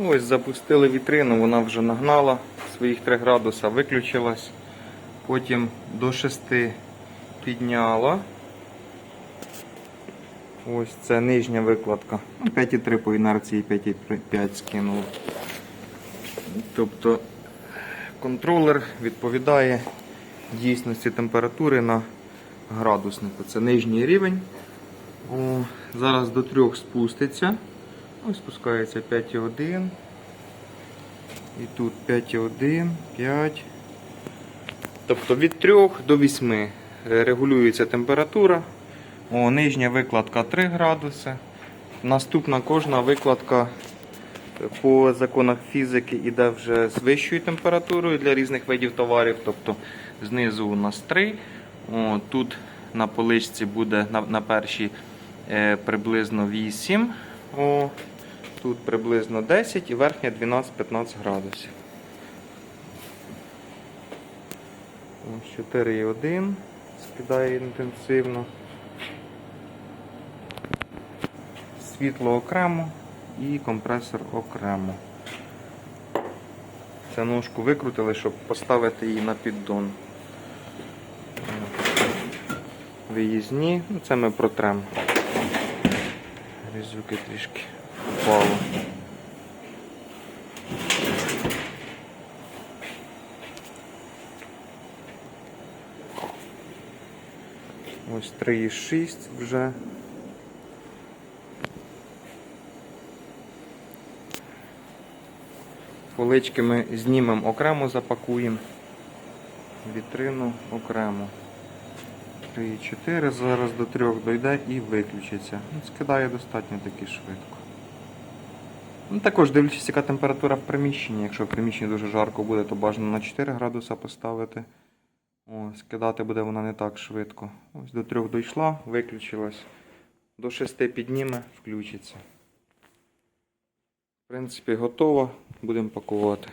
Ну ось запустили вітрину, вона вже нагнала своїх 3 градуса, виключилась. Потім до 6 підняла. Ось це нижня викладка. Ну, 5,3 по інерції 5,5 скинуло. Тобто контролер відповідає дійсності температури на градуснику. Це нижній рівень. О, зараз до 3 спуститься. Ось спускається 5,1. І тут 5,1, 5. Тобто від 3 до 8 регулюється температура. О, нижня викладка 3 градуси. Наступна кожна викладка по законах фізики йде вже з вищою температурою для різних видів товарів. Тобто знизу у нас 3. О, тут на поличці буде на, на першій е, приблизно 8. О, тут приблизно 10 і верхня 12-15 градусів. Ось 4,1 скидає інтенсивно. Світло окремо і компресор окремо. Цю ножку викрутили, щоб поставити її на піддон. Виїзні, ну це ми протремо. Різюки трішки впало. Ось 3,6 вже. Полички ми знімемо окремо, запакуємо. Вітрину окремо. 3,4 зараз до 3 дойде і виключиться. Ну, Скидає достатньо таки швидко. Ну, також дивлячись, яка температура в приміщенні. Якщо в приміщенні дуже жарко буде, то бажано на 4 градуса поставити. О, скидати буде вона не так швидко. Ось до 3 дійшла, виключилась. До 6 підніме, включиться. В принципі, готово. Будемо пакувати.